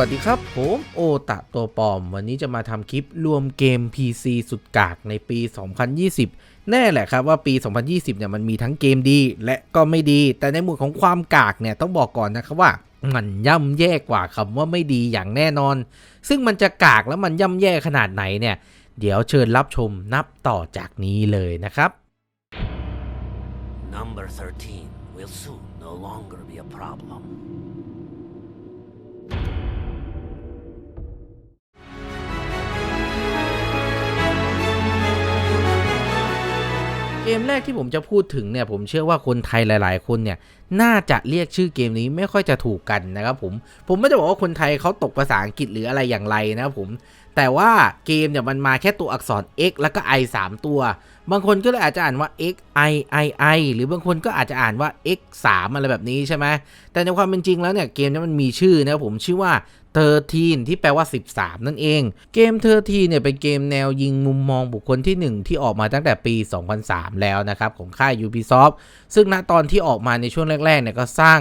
สวัสดีครับ ผมโอตะตัวปลอม วันนี้จะมาทำคลิปรวมเกม PC สุดกากในปี 2020 แน่แหละครับว่าปี 2020 เนี่ยมันมีทั้งเกมดีและก็ไม่ดี แต่ในหมวดของความกากเนี่ยต้องบอกก่อนนะครับว่ามันย่ำแย่กว่าคำว่าไม่ดีอย่างแน่นอน ซึ่งมันจะกากแล้วมันย่ำแย่ขนาดไหนเนี่ย เดี๋ยวเชิญรับชมนับต่อจากนี้เลยนะครับ Number 13 will soon no longer be a problem. เกมแรกที่ผมจะพูดถึงเนี่ยผมเชื่อว่าคนไทยหลาย ๆ คนเนี่ยน่าจะเรียกชื่อเกมนี้ไม่ค่อยจะถูกกันนะครับผมผมไม่ได้บอกว่าคนไทยเขาตกภาษาอังกฤษหรืออะไรอย่างไรนะครับผมแต่ว่าเกมเนี่ยมันมาแค่ตัวอักษร x แล้วก็ i 3 ตัว บางคนก็เลยอาจจะอ่านว่า x i i i หรือบางคนก็อาจจะอ่านว่า x 3อะไรแบบนี้ใช่ไหมแต่ในความเป็นจริงแล้วเนี่ยเกมนี้มันมีชื่อนะครับผมชื่อว่า 13 ที่แปลว่า 13 นั่นเอง เกม13เนี่ยเป็นเกมแนวยิงมุมมองบุคคลที่ 1 ที่ออกมาตั้งแต่ปี 2003 แล้วนะครับของค่าย Ubisoft ซึ่งณตอนที่ออกมาในช่วงแรกๆเนี่ยก็สร้าง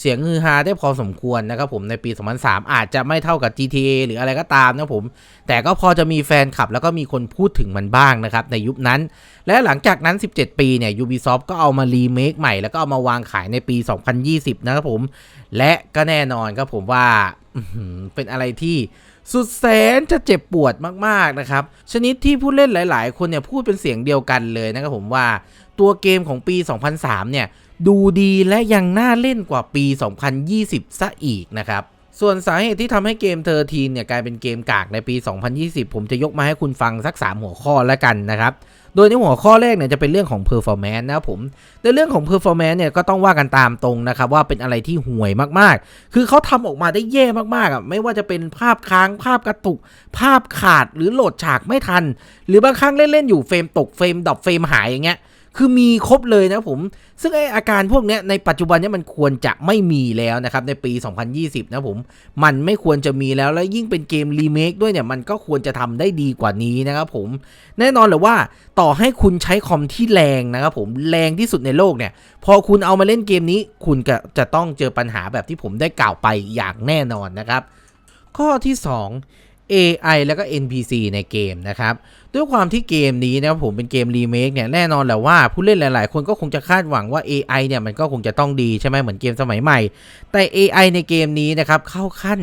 เสียงฮือฮาได้พอสมควรนะครับผมในปี 2003 อาจจะไม่เท่ากับ GTA หรืออะไรก็ตามนะผม แต่ก็พอจะมีแฟนคลับแล้วก็มีคนพูดถึงมันบ้างนะครับในยุคนั้น และหลังจากนั้น 17 ปีเนี่ย Ubisoft ก็เอามารีเมคใหม่แล้วก็เอามาวางขายในปี 2020 นะครับผม และก็แน่นอนครับผมว่าเป็นอะไรที่สุดแสนจะเจ็บปวดมากๆนะครับ ชนิดที่ผู้เล่นหลาย ๆ คนเนี่ยพูดเป็นเสียงเดียวกันเลยนะครับผมว่าตัวเกมของปี 2003 เนี่ย ดูดีและยังน่าเล่นกว่าปี 2020 ซะอีกนะครับ ส่วนสาเหตุที่ทำให้เกมเทอทีนเนี่ยกลายเป็นเกมกากในปี 2020 ผมจะยกมาให้คุณฟังสัก 3 หัวข้อแล้วกันนะครับโดยในหัวข้อแรกเนี่ยจะเป็นเรื่องของ performance นะครับผมในเรื่องของ performance เนี่ยก็ต้องว่ากันตามตรงนะครับว่าเป็นอะไรที่ห่วยมากๆ คือเขาทำออกมาได้แย่มากๆอะไม่ว่าจะเป็นภาพค้างภาพกระตุก ภาพขาดหรือโหลดฉากไม่ทัน หรือบางครั้งเล่น ๆ อยู่เฟรมตกเฟรมดับเฟรมหายอย่างเงี้ย คือมีครบเลยนะผม ซึ่งไออาการพวกนี้ในปัจจุบันนี้มันควรจะไม่มีแล้วนะครับ ในปี 2020 นะผม มันไม่ควรจะมีแล้ว แล้วยิ่งเป็นเกมรีเมคด้วยเนี่ย มันก็ควรจะทำได้ดีกว่านี้นะครับผม แน่นอนเลยว่าต่อให้คุณใช้คอมที่แรงนะครับผม แรงที่สุดในโลกเนี่ย พอคุณเอามาเล่นเกมนี้ คุณก็จะต้องเจอปัญหาแบบที่ผมได้กล่าวไปอย่างแน่นอนนะครับ ข้อที่ 2 AI แล้วก็ NPC ในเกมนะครับ ด้วยความที่เกมนี้นะครับผมเป็นเกมรีเมคเนี่ยแน่นอนแหละว่าผู้เล่นหลาย ๆ คนก็คงจะคาดหวังว่า AI เนี่ยมันก็คงจะต้องดีใช่ไหมเหมือนเกมสมัยใหม่ แต่ AI ในเกมนี้นะครับเข้าขั้น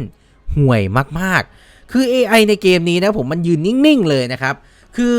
ห่วยมาก ๆ คือ AI ในเกมนี้นะผมมันยืนนิ่ง ๆ เลยนะครับ คือ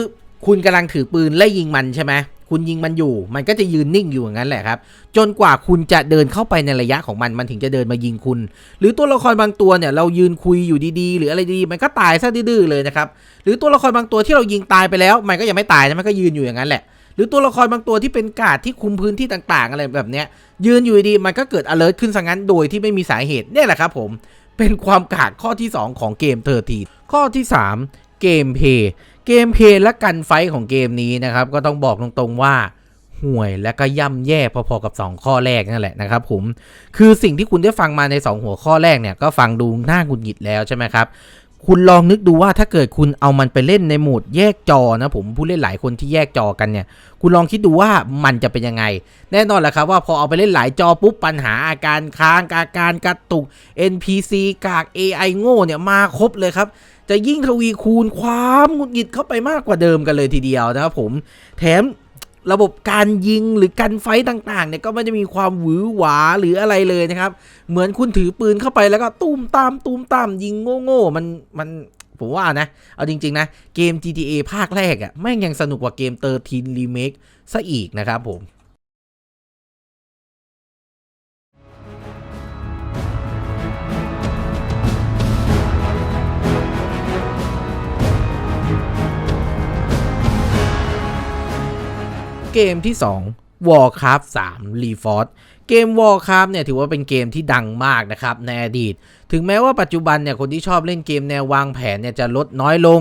คุณกำลังถือปืนไล่ยิงมันใช่ไหม คุณยิงมันอยู่ มันก็จะยืนนิ่งอยู่อย่างนั้นแหละครับ จนกว่าคุณจะเดินเข้าไปในระยะของมัน มันถึงจะเดินมายิงคุณ หรือตัวละครบางตัวเนี่ยเรายืนคุยอยู่ดีๆ หรืออะไรดีมันก็ตายซะดื้อๆเลยนะครับ หรือตัวละครบางตัวที่เรายิงตายไปแล้ว มันก็ยังไม่ตายนะมันก็ยืนอยู่อย่างนั้นแหละ หรือตัวละครบางตัวที่เป็นกาดที่คุมพื้นที่ต่างๆ อะไรแบบเนี้ย ยืนอยู่ดีมันก็เกิด alert ขึ้นซะงั้นโดยที่ไม่มีสาเหตุเนี่ยแหละครับ ผมเป็นความกากข้อที่ 2 ของเกมเทอร์ทีข้อที่ 3 เกมเพย์ เกมเพย์และกันไฟท์ของเกมนี้นะครับ ก็ต้องบอกตรงๆว่าห่วยและก็ย่ำแย่พอๆกับ 2 ข้อแรกนั่นแหละนะครับผมคือสิ่งที่คุณได้ฟังมาใน 2 หัวข้อแรกเนี่ยก็ฟังดูน่าหงุดหงิดแล้วใช่ไหมครับคุณลองนึกดูว่าถ้าเกิดคุณเอามันไปเล่นในโหมดแยกจอนะผมผู้เล่นหลายคนที่แยกจอกันเนี่ย คุณลองคิดดูว่ามันจะเป็นยังไง แน่นอนแหละครับว่าพอเอาไปเล่นหลายจอปุ๊บปัญหาอาการค้างอาการกระตุก NPC กาก AI โง่เนี่ยมาครบเลยครับ จะยิ่งทวีคูณความหงุดหงิดเข้าไปมากกว่าเดิมกันเลยทีเดียวนะครับผมแถมระบบการยิงหรือการไฟต่างๆเนี่ยก็ไม่ได้มีความหวือหวาหรืออะไรเลยนะครับ เหมือนคุณถือปืนเข้าไปแล้วก็ตุ้มตามตุ้มตามยิงโง่ๆมันมันผมว่านะ เอาจริง ๆ นะ เกม GTA ภาคแรกอะ่ะแม่งยังสนุกกว่าเกม13 Remake ซะอีกนะครับผม เกมที่ 2 Warcraft 3 Reforged เกม Warcraft เนี่ยถือว่าเป็นเกมที่ดังมากนะครับในอดีต ถึงแม้ว่าปัจจุบันเนี่ยคนที่ชอบเล่นเกมแนววางแผนเนี่ยจะลดน้อยลง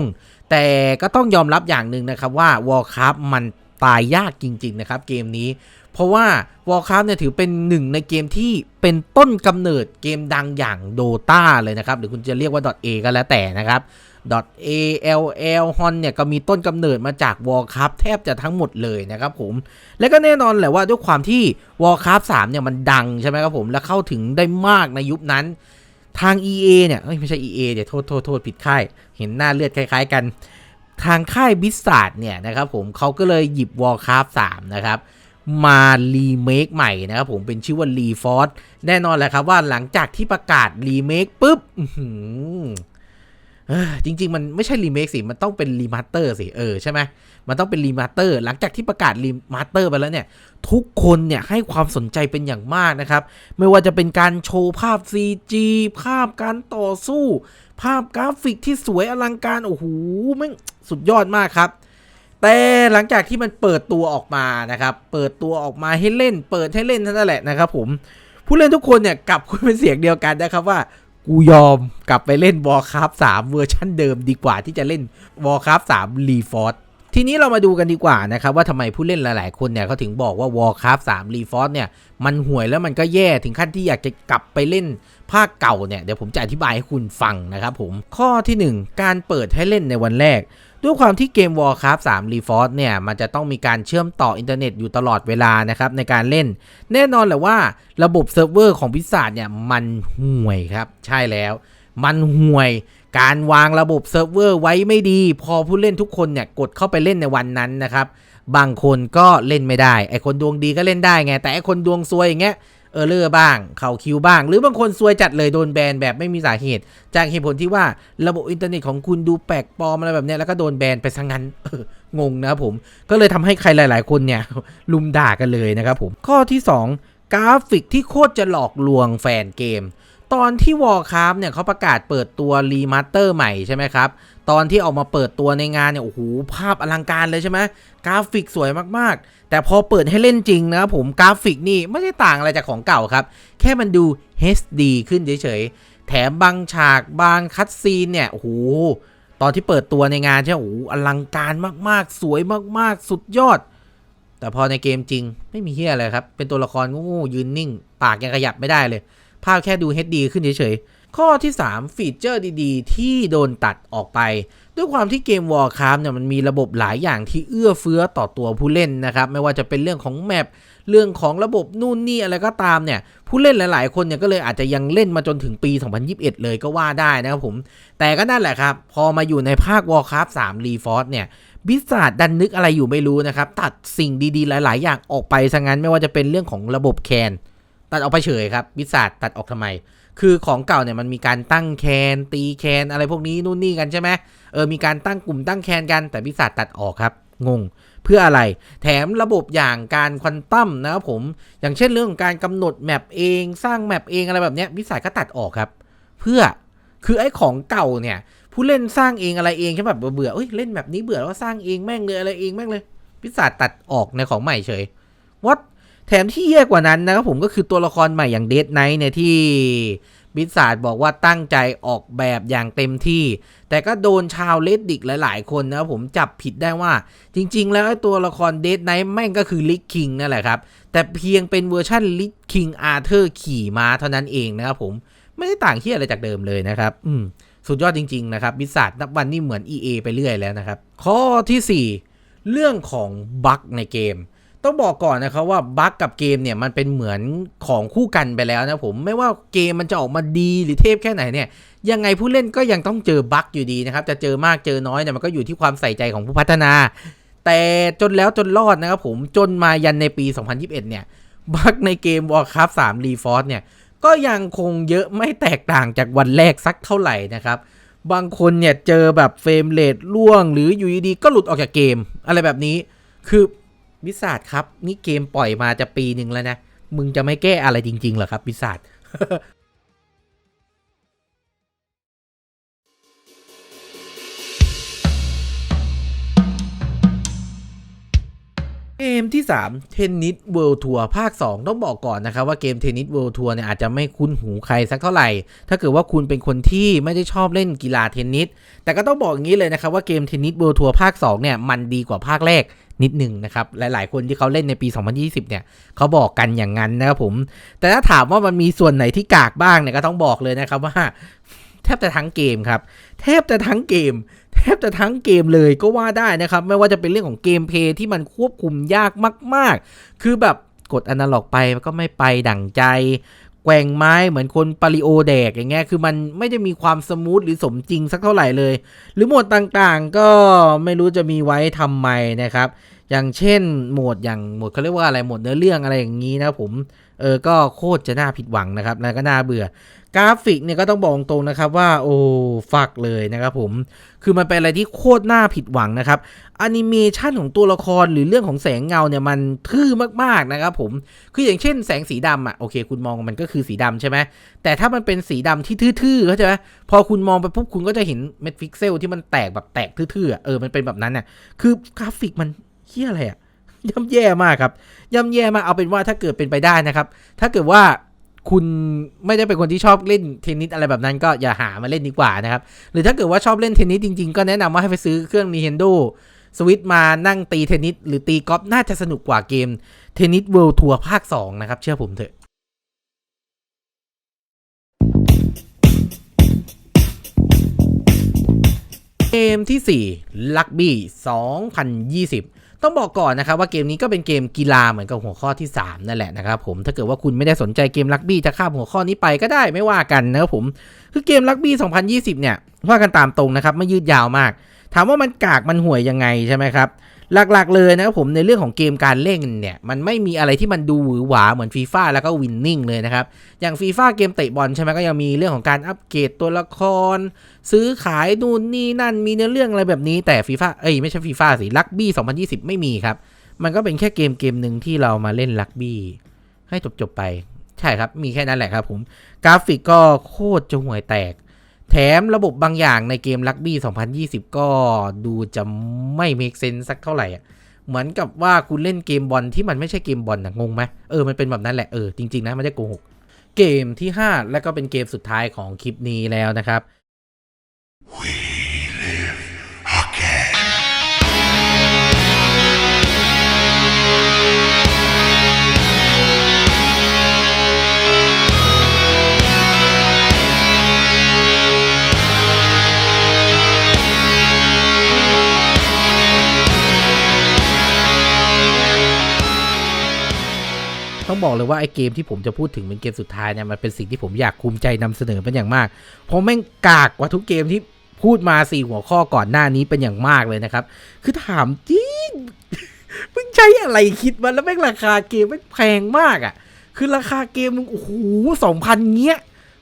แต่ก็ต้องยอมรับอย่างหนึ่งนะครับว่า Warcraft มันตายยากจริง ๆ นะครับ เกมนี้ เพราะว่า Warcraft เนี่ยถือเป็นหนึ่งในเกมที่เป็นต้นกำเนิดเกมดังอย่าง Dota เลยนะครับ หรือคุณจะเรียกว่า .a ก็แล้วแต่นะครับ .all hon เนี่ยก็มีต้นกำเนิดมาจาก Warcraft แทบจะทั้งหมดเลยนะครับผม และก็แน่นอนแหละว่าด้วยความที่ Warcraft 3เนี่ยมันดังใช่ไหมครับผม และเข้าถึงได้มากในยุคนั้น ทาง EA เนี่ยไม่ใช่ EA เดี๋ยวโทษโทษโทษผิดค่าย เห็นหน้าเลือดคล้ายๆ กัน ทางค่ายบิสซาร์ดเนี่ยนะครับผมเขาก็เลยหยิบ Warcraft 3 นะครับมารีเมคใหม่นะครับผมเป็นชื่อว่า r e f o r c e แน่นอนแหละครับว่าหลังจากที่ประกาศรีเมคปุ๊บ จริง ๆ มันไม่ใช่รีเมคสิ มันต้องเป็นรีมาสเตอร์สิ เออ ใช่ไหม มันต้องเป็นรีมาสเตอร์ หลังจากที่ประกาศรีมาสเตอร์ไปแล้วเนี่ย ทุกคนเนี่ยให้ความสนใจเป็นอย่างมากนะครับ ไม่ว่าจะเป็นการโชว์ภาพ CG ภาพการต่อสู้ ภาพกราฟิกที่สวยอลังการ โอ้โหม่งสุดยอดมากครับ แต่หลังจากที่มันเปิดตัวออกมานะครับ เปิดตัวออกมาให้เล่น เปิดให้เล่นเท่านั่นแหละนะครับผม ผู้เล่นทุกคนเนี่ยกลับคุยเป็นเสียงเดียวกันนะครับว่า กูยอมกลับไปเล่น Warcraft 3เวอร์ชันเดิมดีกว่าที่จะเล่นวอลคราฟสามรีฟอสทีนี้เรามาดูกันดีกว่านะครับว่าทำไมผู้เล่นหลาย ๆ คนเนี่ยเขาถึงบอกว่า Warcraft 3 r e f o r ์เนี่ย มันห่วยแล้วมันก็แย่ถึงขั้นที่อยากจะกลับไปเล่นภาคเก่าเนี่ย เดี๋ยวผมจะอธิบายให้คุณฟังนะครับผมข้อทีหนึ่1 การเปิดให้เล่นในวันแรก ด้วยความที่เกม Warcraft 3 Reforged เนี่ย มันจะต้องมีการเชื่อมต่ออินเทอร์เน็ตอยู่ตลอดเวลานะครับ ในการเล่น แน่นอนแหละว่าระบบเซิร์ฟเวอร์ของพิศาจเนี่ย มันห่วยครับ ใช่แล้ว มันห่วยการวางระบบเซิร์ฟเวอร์ไว้ไม่ดี พอผู้เล่นทุกคนเนี่ย กดเข้าไปเล่นในวันนั้นนะครับ บางคนก็เล่นไม่ได้ ไอคนดวงดีก็เล่นได้ไง แต่ไอคนดวงซวยอย่างเงี้ย เออเลอร์บ้าง เข่าคิวบ้าง หรือบางคนซวยจัดเลยโดนแบนแบบไม่มีสาเหตุ จากเหตุผลที่ว่าระบบอินเทอร์เน็ตของคุณดูแปลกปลอมอะไรแบบเนี้ยแล้วก็โดนแบนไปซะงั้นงงนะครับผมก็เลยทำให้ใครหลาย ๆ คนเนี่ยลุมด่ากันเลยนะครับผมข้อที่ 2 กราฟิกที่โคตรจะหลอกลวงแฟนเกม ตอนที่ Warcraft เนี่ยเขาประกาศเปิดตัวรีมาสเตอร์ใหม่ใช่ไหมครับ ตอนที่ออกมาเปิดตัวในงานเนี่ยโอ้โหภาพอลังการเลยใช่ไหมกราฟิกสวยมากๆ แต่พอเปิดให้เล่นจริงนะครับผมกราฟิกนี่ไม่ได้ต่างอะไรจากของเก่าครับ แค่มันดู HD ขึ้นเฉยๆ แถมบางฉากบางคัดซีนเนี่ยโอ้โหตอนที่เปิดตัวในงานใช่โอ้โหอลังการมากๆ สวยมากๆ สุดยอด แต่พอในเกมจริงไม่มีเฮียอะไรครับเป็นตัวละครโง่ๆยืนนิ่ง ปากยังขยับไม่ได้เลย ภาพแค่ดู HD ขึ้นเฉยๆ ข้อที่ 3 ฟีเจอร์ดีๆ ที่โดนตัดออกไป ด้วยความที่เกม Warcraft เนี่ยมันมีระบบหลายอย่างที่เอื้อเฟื้อต่อตัวผู้เล่นนะครับ ไม่ว่าจะเป็นเรื่องของแมปเรื่องของระบบนู่นนี่อะไรก็ตามเนี่ย ผู้เล่นหลาย ๆ คนเนี่ยก็เลยอาจจะยังเล่นมาจนถึงปี 2021 เลยก็ว่าได้นะครับผม แต่ก็นั่นแหละครับ พอมาอยู่ในภาค Warcraft 3 Reforged เนี่ยบิสซาดดันนึกอะไรอยู่ไม่รู้นะครับ ตัดสิ่งดีๆ หลาย ๆ อย่างออกไปซะงั้นไม่ว่าจะเป็นเรื่องของระบบแคน ตัดออกไปเฉยครับบิสาดตัดออกทำไม คือของเก่าเนี่ยมันมีการตั้งแคนตีแคนอะไรพวกนี้นู่นนี่กันใช่ไหมเออมีการตั้งกลุ่มตั้งแคนกันแต่บิสาดตัดออกครับ งง เพื่ออะไร แถมระบบอย่างการควอนตัมนะครับผม อย่างเช่นเรื่องของการกำหนดแมปเองสร้างแมปเองอะไรแบบเนี้ยบิสซาดก็ตัดออกครับ เพื่อคือไอ้ของเก่าเนี่ย ผู้เล่นสร้างเองอะไรเองแค่แบบเบื่อเอ้ยเล่นแบบนี้เบื่อแล้วสร้างเองแม่งเลยอะไรเองแม่งเลยพิศาจตัดออกในของใหม่เฉยวัดแถมที่แย่กว่านั้นนะครับผมก็คือตัวละครใหม่อย่างเดดไนท์เนี่ยที่บิสาดบอกว่าตั้งใจออกแบบอย่างเต็มที่ แต่ก็โดนชาวเลดดิกหลาย ๆ คนนะครับผมจับผิดได้ว่า จริง ๆ แล้วตัวละครเดดไนท์แม่งก็คือลิกคิงนั่นแหละครับ แต่เพียงเป็นเวอร์ชันลิกคิงอาร์เธอร์ขี่ม้าเท่านั้นเองนะครับผมไม่ได้ต่างที่อะไรจากเดิมเลยนะครับ อืมสุดยอดจริง ๆ นะครับบิสาดนับวันนี้เหมือน EA ไปเรื่อยแล้วนะครับ ข้อทีสี่4 เรื่องของบั๊กในเกม ต้องบอกก่อนนะครับว่าบั๊กกับเกมเนี่ยมันเป็นเหมือนของคู่กันไปแล้วนะผมไม่ว่าเกมมันจะออกมาดีหรือเทพแค่ไหนเนี่ยยังไงผู้เล่นก็ยังต้องเจอบั๊กอยู่ดีนะครับจะเจอมากเจอน้อยเนี่ยมันก็อยู่ที่ความใส่ใจของผู้พัฒนา แต่จนแล้วจนรอดนะครับผมจนมายันในปี 2021 เนี่ยบั๊กในเกม Warcraft 3 Reforged เนี่ยก็ยังคงเยอะไม่แตกต่างจากวันแรกสักเท่าไหร่นะครับบางคนเนี่ยเจอแบบเฟรมเรทล่วง หรืออยู่ดีๆก็หลุดออกจากเกม อะไรแบบนี้คือ วิสาดครับ นี่เกมปล่อยมาจะปีหนึ่งแล้วนะ มึงจะไม่แก้อะไรจริงๆเหรอครับวิสาด เกมที่3 Tennis World Tour ภาค 2 ต้องบอกก่อนนะครับว่าเกม Tennis World Tour เนี่ยอาจจะไม่คุ้นหูใครสักเท่าไหร่ ถ้าเกิดว่าคุณเป็นคนที่ไม่ได้ชอบเล่นกีฬาเทนนิส แต่ก็ต้องบอกอย่างนี้เลยนะครับว่าเกม Tennis World Tour ภาค 2 เนี่ยมันดีกว่าภาคแรกนิดหนึ่งนะครับ หลายๆ คนที่เขาเล่นในปี 2020 เนี่ยเขาบอกกันอย่างนั้นนะครับผม แต่ถ้าถามว่ามันมีส่วนไหนที่กากบ้างเนี่ยก็ต้องบอกเลยนะครับว่า แทบจะทั้งเกมครับ แทบจะทั้งเกม แทบจะทั้งเกมเลยก็ว่าได้นะครับ ไม่ว่าจะเป็นเรื่องของเกมเพย์ที่มันควบคุมยากมาก ๆ คือแบบกดอนาล็อกไปมันก็ไม่ไปดั่งใจแกว่งไม้เหมือนคนปาริโอแดกอย่างเงี้ย คือมันไม่ได้มีความสมูทหรือสมจริงสักเท่าไหร่เลย หรือโหมดต่างๆก็ไม่รู้จะมีไว้ทำไมนะครับ อย่างเช่นโหมดอย่างโหมดเขาเรียกว่าอะไรโหมดเนื้อเรื่องอะไรอย่างนี้นะผม เออก็โคตรจะน่าผิดหวังนะครับแล้วก็น่าเบื่อกราฟิกเนี่ยก็ต้องบอกตรงนะครับว่าโอ้ฟักเลยนะครับผมคือมันเป็นอะไรที่โคตรน่าผิดหวังนะครับแอนิเมชันของตัวละครหรือเรื่องของแสงเงาเนี่ยมันทื่อมากๆนะครับผมคืออย่างเช่นแสงสีดำอะโอเค คุณมองมันก็คือสีดำใช่ไหมแต่ถ้ามันเป็นสีดำที่ทื่อๆเข้าใจไหมพอคุณมองไปปุ๊บคุณก็จะเห็นเม็ดพิกเซลที่มันแตกแบบแตกทื่อๆเออมันเป็นแบบนั้นน่ะคือกราฟิกมันเฮี้ยอะไรอะ ย่ำแย่มากครับย่ำแย่มากเอาเป็นว่าถ้าเกิดเป็นไปได้นะครับ ถ้าเกิดว่าคุณไม่ได้เป็นคนที่ชอบเล่นเทนนิสอะไรแบบนั้นก็อย่าหามาเล่นดีกว่านะครับ หรือถ้าเกิดว่าชอบเล่นเทนนิสจริง ๆ ก็แนะนำว่าให้ไปซื้อเครื่อง Nintendo สวิตมานั่งตีเทนนิสหรือตีกอล์ฟน่าจะสนุกกว่าเกมเทนนิสเวิลด์ทัวร์ภาค 2 นะครับ เชื่อผมเถอะเกมที่4 Rugby 2020 ต้องบอกก่อนนะครับว่าเกมนี้ก็เป็นเกมกีฬาเหมือนกับหัวข้อที่ 3 นั่นแหละนะครับผมถ้าเกิดว่าคุณไม่ได้สนใจเกมลักบี้จะข้ามหัวข้อนี้ไปก็ได้ไม่ว่ากันนะครับผมคือเกมลักบี้2020 เนี่ยว่ากันตามตรงนะครับไม่ยืดยาวมาก ถามว่ามันกากมันห่วยยังไงใช่ไหมครับ หลักๆเลยนะครับผมในเรื่องของเกมการเล่นเนี่ย มันไม่มีอะไรที่มันดูหวือหวาเหมือนฟีฟ่าแล้วก็วินนิ่งเลยนะครับ อย่างฟีฟ่าเกมเตะบอลใช่ไหมก็ยังมีเรื่องของการอัปเกรดตัวละคร ซื้อขายนู่นนี่นั่นมีเนื้อเรื่องอะไรแบบนี้แต่ฟีฟ่าเอ้ยไม่ใช่ฟีฟ่าสิลักบี้2020 ไม่มีครับ มันก็เป็นแค่เกมเกมหนึ่งที่เรามาเล่นลักบี้ให้จบๆไป ใช่ครับมีแค่นั้นแหละครับผมกราฟิกก็โคตรจะห่วยแตก แถมระบบบางอย่างในเกมลักบี้ 2020 ก็ดูจะไม่ make sense สักเท่าไหร่อะเหมือนกับว่าคุณเล่นเกมบอลที่มันไม่ใช่เกมบอลนะงงไหมเออมันเป็นแบบนั้นแหละเออจริงๆนะไม่ได้โกหกเกมที่ 5 และก็เป็นเกมสุดท้ายของคลิปนี้แล้วนะครับ ต้องบอกเลยว่าไอเกมที่ผมจะพูดถึงเป็นเกมสุดท้ายเนี่ยมันเป็นสิ่งที่ผมอยากภูมิใจนำเสนอเป็นอย่างมาก เพราะแม่งกากกว่าทุกเกมที่พูดมาสี่หัวข้อก่อนหน้านี้เป็นอย่างมากเลยนะครับ คือถามจริงมึงใช้อะไรคิดมันแล้วแม่งราคาเกมแม่งแพงมากอะ่ะ คือราคาเกมมึงโอ้โหสองพันเงี้ย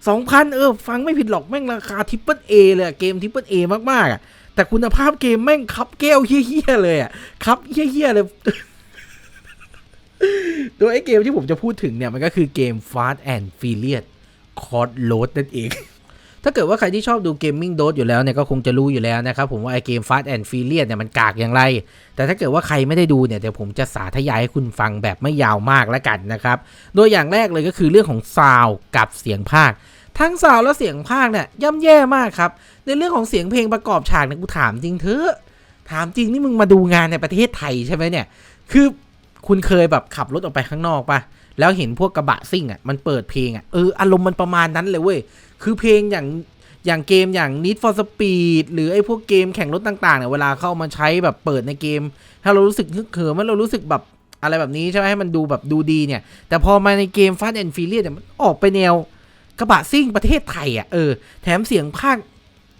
สองพันเออ ฟังไม่ผิดหรอกแม่งราคาทิปเปิลเอเลยอะเกมทิปเปิลเอมากๆอะ่ะแต่คุณภาพเกมแม่งคับแก้วเฮี้ยๆเลยอะ่ะคับเฮี้ยๆเลย โดยไอ้เกมที่ผมจะพูดถึงเนี่ยมันก็คือเกม Fast and Furious c o d Load นั่นเอง ถ้าเกิดว่าใครที่ชอบดูเกมมิ่งโดดอยู่แล้วเนี่ยก็คงจะรู้อยู่แล้วนะครับผมว่าไอเกม Fast and Furious เนี่ยมันกากอย่างไร แต่ถ้าเกิดว่าใครไม่ได้ดูเนี่ยเดี๋ยวผมจะสาธยายให้คุณฟังแบบไม่ยาวมากแล้วกันนะครับ โดยอย่างแรกเลยก็คือเรื่องของซาวกับเสียงภาคทั้งซาวและเสียงภาคเนี่ยย่ำแย่มากครับ ในเรื่องของเสียงเพลงประกอบฉากเนี่ยกูถามจริงเถอะถามจริงนี่มึงมาดูงานในประเทศไทยใช่ไหมเนี่ย คือ คุณเคยแบบขับรถออกไปข้างนอกปะแล้วเห็นพวกกระบะซิ่งอะมันเปิดเพลงอะเอออารมณ์มันประมาณนั้นเลยเว้ย คือเพลงอย่างอย่างเกมอย่าง Need for Speed หรือไอ้พวกเกมแข่งรถต่างๆเนี่ยเวลาเข้ามาใช้แบบเปิดในเกม ถ้าเรารู้สึกฮึกเหิมันเรารู้สึกแบบอะไรแบบนี้ใช่ไหมให้มันดูแบบดูดีเนี่ย แต่พอมาในเกม Fast and Furious เนี่ยมันออกไปแนวกระบะซิ่งประเทศไทยอะเออแถมเสียงภาค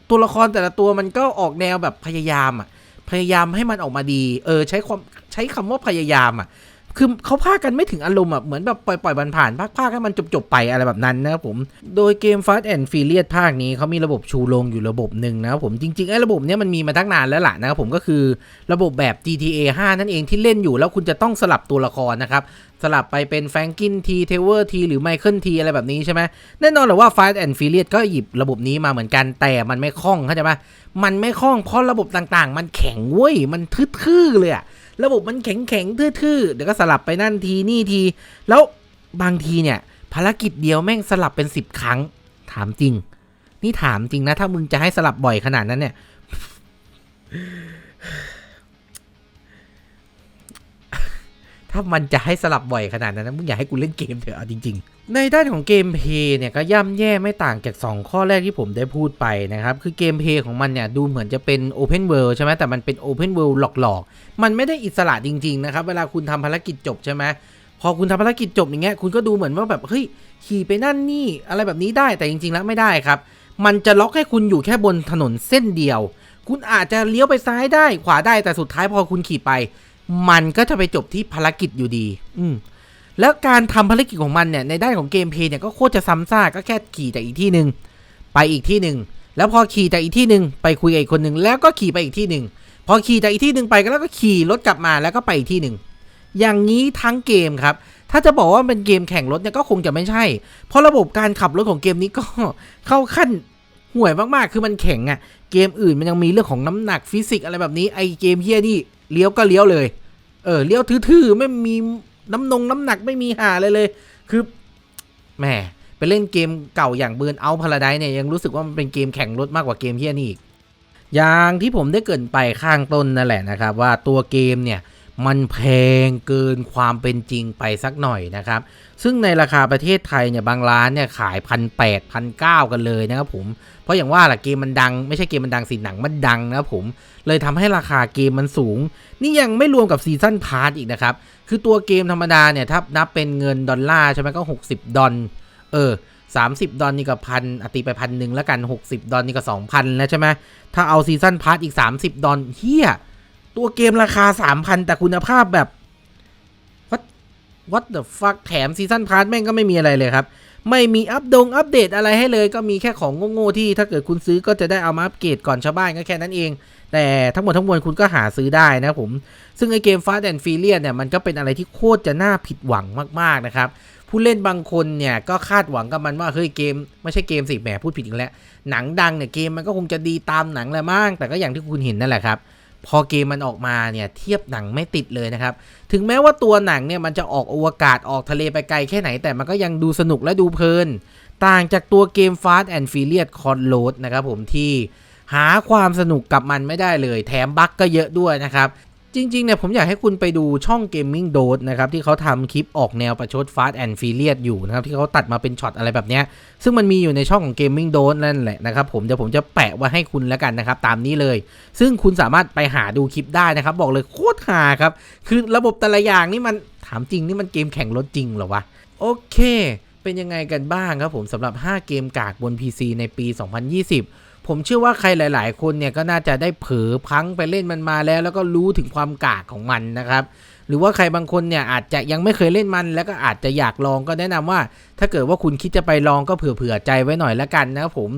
ตัวละครแต่ละตัวมันก็ออกแนวแบบพยายามอะ พยายามให้มันออกมาดี เออ ใช้ความใช้คำว่าพยายามอะ คือเขาพากันไม่ถึงอารมณ์อะ เหมือนแบบปล่อยปล่อยๆผ่านๆพากพากให้มันจบๆไปอะไรแบบนั้นนะครับผม โดยเกม Fast and Furious ภาคนี้เขามีระบบชูโรงอยู่ระบบหนึ่งนะครับผมจริงๆไอ้ระบบเนี้ยมันมีมาตั้งนานแล้วล่ะนะครับผมก็คือระบบแบบ GTA 5 นั่นเองที่เล่นอยู่แล้วคุณจะต้องสลับตัวละครนะครับ สลับไปเป็นแฟรงกินทีเทเวอร์ทีหรือไมเคิลทีอะไรแบบนี้ใช่ไหมแน่นอนแหละว่า Fast and Furious ก็หยิบระบบนี้มาเหมือนกันแต่มันไม่คล่องเข้าใจไหมมันไม่คล่องเพราะระบบต่างๆ มันแข็งเว้ย มันทื่อๆเลยอะระบบมันแข็งแข็งๆทื่อๆเดี๋ยวก็สลับไปนั่นทีนี่ที แล้วบางทีเนี่ย ภารกิจเดียวแม่งสลับเป็นสิบครั้ง ถามจริง นี่ถามจริงนะ ถ้ามึงจะให้สลับบ่อยขนาดนั้นเนี่ย ถ้ามันจะให้สลับบ่อยขนาดนั้นนะมึงอยากให้กูเล่นเกมเถอะเอาจริง ๆ ในด้านของเกมเพย์เนี่ยก็ย่ำแย่ไม่ต่างจาก 2 ข้อแรกที่ผมได้พูดไปนะครับ คือเกมเพย์ของมันเนี่ยดูเหมือนจะเป็น Open World ใช่ไหมแต่มันเป็น Open World หลอกๆ มันไม่ได้อิสระจริง ๆ นะครับ เวลาคุณทำภารกิจจบใช่ไหมพอคุณทำภารกิจจบอย่างเงี้ยคุณก็ดูเหมือนว่าแบบเฮ้ยขี่ไปนั่นนี่อะไรแบบนี้ได้แต่จริง ๆ แล้วไม่ได้ครับ มันจะล็อกให้คุณอยู่แค่บนถนนเส้นเดียว คุณอาจจะเลี้ยวไปซ้ายได้ขวาได้แต่สุดท้ายพอคุณขี่ไป มันก็จะไปจบที่ภารกิจอยู่ดี อืมแล้วการทำภารกิจของมันเนี่ยในด้านของเกมเพลย์เนี่ยก็โคตรจะซ้ำซากก็แค่ขี่จากอีกที่หนึ่งไปอีกที่หนึ่งแล้วพอขี่จากอีกที่หนึ่งไปคุยกับอีกคนหนึ่งแล้วก็ขี่ไปอีกที่หนึ่งพอขี่จากอีกที่หนึ่งไปก็แล้วก็ขี่รถกลับมาแล้วก็ไปอีกที่หนึ่งอย่างนี้ทั้งเกมครับ ถ้าจะบอกว่าเป็นเกมแข่งรถเนี่ยก็คงจะไม่ใช่ เพราะระบบการขับรถของเกมนี้ก็เข้าขั้นห่วยมากๆ คือมันแข็งอะเกมอื่นมันยังมีเรื่องของน้ำหนักฟิสิกส์อะไรแบบนี้ ไอเกมเฮียนี่ เลี้ยวก็เลี้ยวเลย เออเลี้ยวทื่อๆไม่มีน้ำนงน้ำหนักไม่มีหาเลยเลย คือแหมไปเล่นเกมเก่าอย่างเบิร์นเอาพาราไดเนี่ยยังรู้สึกว่ามันเป็นเกมแข่งรถมากกว่าเกมเฮียนี่อีกอย่างที่ผมได้เกินไปข้างต้นนั่นแหละนะครับ ว่าตัวเกมเนี่ยมันแพงเกินความเป็นจริงไปสักหน่อยนะครับ ซึ่งในราคาประเทศไทยเนี่ยบางร้านเนี่ยขายพันแปดพันเก้ากันเลยนะครับผม เพราะอย่างว่าแหละเกมมันดัง ไม่ใช่เกมมันดังสิหนังมันดังนะครับผม เลยทำให้ราคาเกมมันสูง นี่ยังไม่รวมกับซีซันพาร์ทอีกนะครับ คือตัวเกมธรรมดาเนี่ยถ้านับเป็นเงินดอลลาร์ใช่ไหมก็ 60 ดอลเออ30 ดอลนี่ก็พันอติไปพันหนึ่งแล้วกัน 60 ดอลนี่ก็ 2,000 แล้วใช่ไหมถ้าเอาซีซันพาร์ทอีก 30 ดอลเฮียตัวเกมราคา 3,000 แต่คุณภาพแบบ what the fuck แถมซีซันพาร์ทแม่งก็ไม่มีอะไรเลยครับ ไม่มีอัปดงอัปเดตอะไรให้เลย ก็มีแค่ของโง่ๆที่ถ้าเกิดคุณซื้อก็จะได้เอามาอัปเกรดก่อนชาวบ้านก็แค่นั้นเอง แต่ทั้งหมดทั้งมวลคุณก็หาซื้อได้นะครับผม ซึ่งไอเกม Fast and Furious เนี่ยมันก็เป็นอะไรที่โคตรจะน่าผิดหวังมากๆนะครับผู้เล่นบางคนเนี่ยก็คาดหวังกับมันว่าเฮ้ยเกมไม่ใช่เกมสิแหมพูดผิดอีกแล้วหนังดังเนี่ยเกมมันก็คงจะดีตามหนังแหละมั้งแต่ก็อย่างที่คุณเห็นนั่นแหละครับ พอเกมมันออกมาเนี่ยเทียบหนังไม่ติดเลยนะครับ ถึงแม้ว่าตัวหนังเนี่ยมันจะออกอวกาศออกทะเลไปไกลแค่ไหนแต่มันก็ยังดูสนุกและดูเพลิน ต่างจากตัวเกม Fast and Furious c o n l o a d นะครับผมที่หาความสนุกกับมันไม่ได้เลย แถมบั๊กก็เยอะด้วยนะครับ จริงๆเนี่ยผมอยากให้คุณไปดูช่อง Gaming Dose นะครับที่เขาทำคลิปออกแนวประชด Fast and Furious อยู่นะครับที่เขาตัดมาเป็นช็อตอะไรแบบเนี้ยซึ่งมันมีอยู่ในช่องของ Gaming Dose นั่นแหละนะครับผมเดี๋ยวผมจะแปะไว้ให้คุณแล้วกันนะครับตามนี้เลย ซึ่งคุณสามารถไปหาดูคลิปได้นะครับ บอกเลยโคตรหาครับ คือระบบแต่ละอย่างนี่มันถามจริงนี่มันเกมแข่งรถจริงเหรอวะโอเค เป็นยังไงกันบ้างครับผมสำหรับ 5 เกมกากบน PC ในปี 2020 ผมเชื่อว่าใครหลาย ๆ คนเนี่ยก็น่าจะได้เผลอพังไปเล่นมันมาแล้ว แล้วก็รู้ถึงความกากของมันนะครับ หรือว่าใครบางคนเนี่ยอาจจะยังไม่เคยเล่นมัน แล้วก็อาจจะอยากลองก็แนะนำว่า ถ้าเกิดว่าคุณคิดจะไปลองก็เผื่อๆใจไว้หน่อยละกันนะครับผม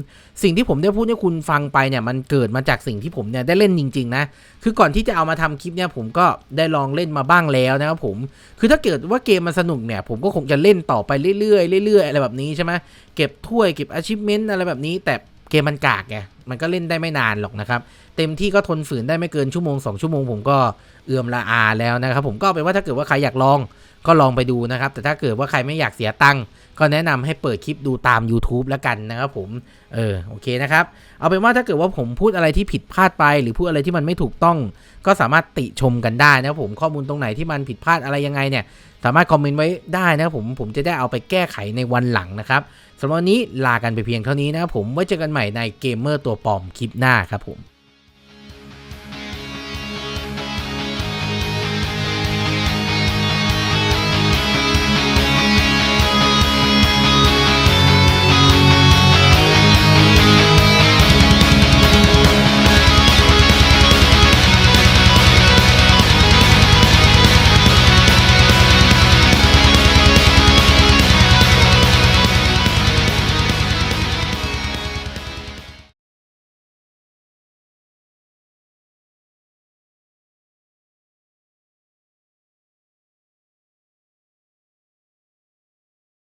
สิ่งที่ผมได้พูดให้คุณฟังไปเนี่ยมันเกิดมาจากสิ่งที่ผมเนี่ยได้เล่นจริง ๆ นะ คือก่อนที่จะเอามาทำคลิปเนี่ยผมก็ได้ลองเล่นมาบ้างแล้วนะครับผม คือถ้าเกิดว่าเกมมันสนุกเนี่ยผมก็คงจะเล่นต่อไปเรื่อยๆเรื่อยๆอะไรแบบนี้ใช่ไหมเก็บถ้วยเก็บ achievement อะไรแบบนี้แต่ เกมมันกากไงมันก็เล่นได้ไม่นานหรอกนะครับ เต็มที่ก็ทนฝืนได้ไม่เกินชั่วโมง 2 ชั่วโมง ผมก็เอื่อมละอาแล้วนะครับ ผมก็เป็นว่าถ้าเกิดว่าใครอยากลองก็ลองไปดูนะครับ แต่ถ้าเกิดว่าใครไม่อยากเสียตังค์ก็แนะนำให้เปิดคลิปดูตาม YouTube แล้วกันนะครับผม เออ โอเคนะครับ เอาเป็นว่าถ้าเกิดว่าผมพูดอะไรที่ผิดพลาดไป หรือพูดอะไรที่มันไม่ถูกต้อง ก็สามารถติชมกันได้นะครับผมข้อมูลตรงไหนที่มันผิดพลาดอะไรยังไงเนี่ย สามารถคอมเมนต์ไว้ได้นะครับผมผมจะได้เอาไปแก้ไขในวันหลังนะครับ สำหรับวันนี้ลากันไปเพียงเท่านี้นะครับผมไว้เจอกันใหม่ในเกมเมอร์ตัวปลอมคลิปหน้าครับผม